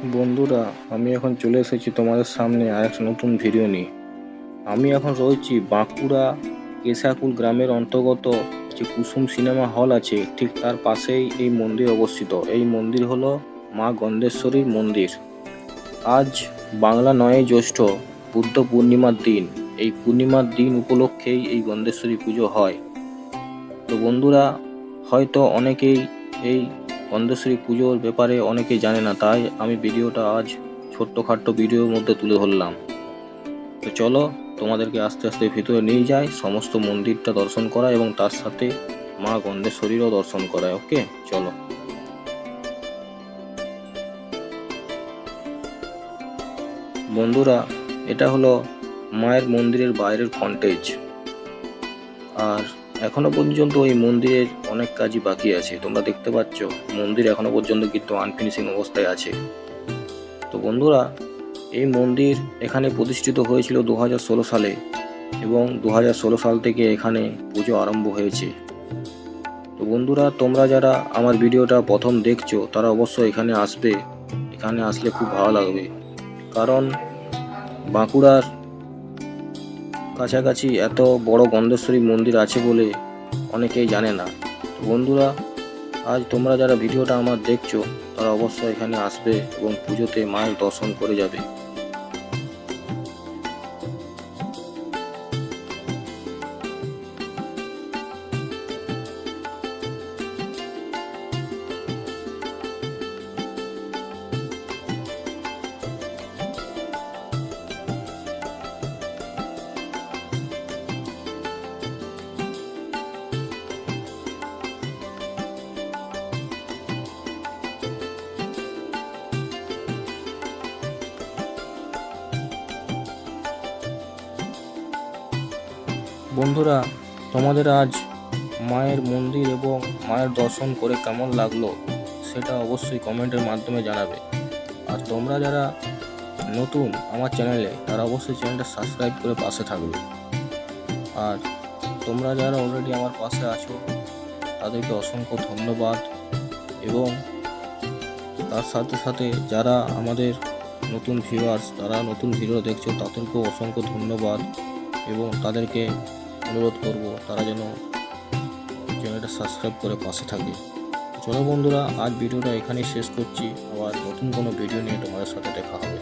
বন্ধুরা, আমি এখন চলে এসেছি তোমাদের সামনে আর একটা নতুন ভিডিও নিয়ে। আমি এখন রয়েছি বাঁকুড়া কেশাকুল গ্রামের অন্তর্গত যে কুসুম সিনেমা হল আছে, ঠিক তার পাশেই এই মন্দির অবস্থিত। এই মন্দির হলো মা গন্ধেশ্বরীর মন্দির। আজ বাংলা নয় জ্যৈষ্ঠ বুদ্ধ পূর্ণিমার দিন। এই পূর্ণিমার দিন উপলক্ষেই এই গন্ধেশ্বরী পুজো হয়। তো বন্ধুরা, হয়তো অনেকেই এই গন্ধেশ্বরী পুজোর ব্যাপারে অনেকেই জানে না, তাই আমি ভিডিওটা আজ ছোট্টখাট্ট ভিডিওর মধ্যে তুলে ধরলাম। তো চলো, তোমাদেরকে আস্তে আস্তে ভিতরে নিয়ে যাই, সমস্ত মন্দিরটা দর্শন করা এবং তার সাথে মা গন্ধেশ্বরীরও দর্শন করায় ওকে? চলো। বন্ধুরা, এটা হলো মায়ের মন্দিরের বাইরের ফন্টেজ আর এখনও পর্যন্ত ওই মন্দিরের অনেক কাজই বাকি আছে। তোমরা দেখতে পাচ্ছ, মন্দির এখনও পর্যন্ত কিন্তু আনফিনিশিং অবস্থায় আছে। তো বন্ধুরা, এই মন্দির এখানে প্রতিষ্ঠিত হয়েছিল দু হাজার ষোলো সালে এবং দু হাজার ষোলো সাল থেকে এখানে পুজো আরম্ভ হয়েছে। তো বন্ধুরা, তোমরা যারা আমার ভিডিওটা প্রথম দেখছ, তারা অবশ্যই এখানে আসবে। এখানে আসলে খুব ভালো লাগবে। কারণ বাঁকুড়ার কাছাকাছি এত বড় গন্ধেশ্বরী মন্দির আছে বলে অনেকেই জানে না। বন্ধুরা, আজ তোমরা যারা ভিডিওটা আমার দেখছ, তারা অবশ্যই এখানে আসবে এবং পুজোতে মায়ের দর্শন করে যাবে। বন্ধুরা, তোমাদের আজ মায়ের মন্দির এবং মায়ের দর্শন করে কেমন লাগল সেটা অবশ্যই কমেন্টের মাধ্যমে জানাবে। আর তোমরা যারা নতুন আমার চ্যানেলে, তারা অবশ্যই চ্যানেলটা সাবস্ক্রাইব করে পাশে থাকবে। আর তোমরা যারা অলরেডি আমার পাশে আছো, তাদেরকে অসংখ্য ধন্যবাদ এবং তার সাথে সাথে যারা আমাদের নতুন ভিউয়ার্স তারা নতুন ভিডিও দেখছ, তাদেরকেও অসংখ্য ধন্যবাদ এবং তাদেরকে অনুরোধ করব তারা যেন চ্যানেলটা সাবস্ক্রাইব করে পাশে থাকে। চলো বন্ধুরা, আজ ভিডিওটা এখানেই শেষ করছি। আবার নতুন কোনো ভিডিও নিয়ে তোমাদের সাথে দেখা হবে।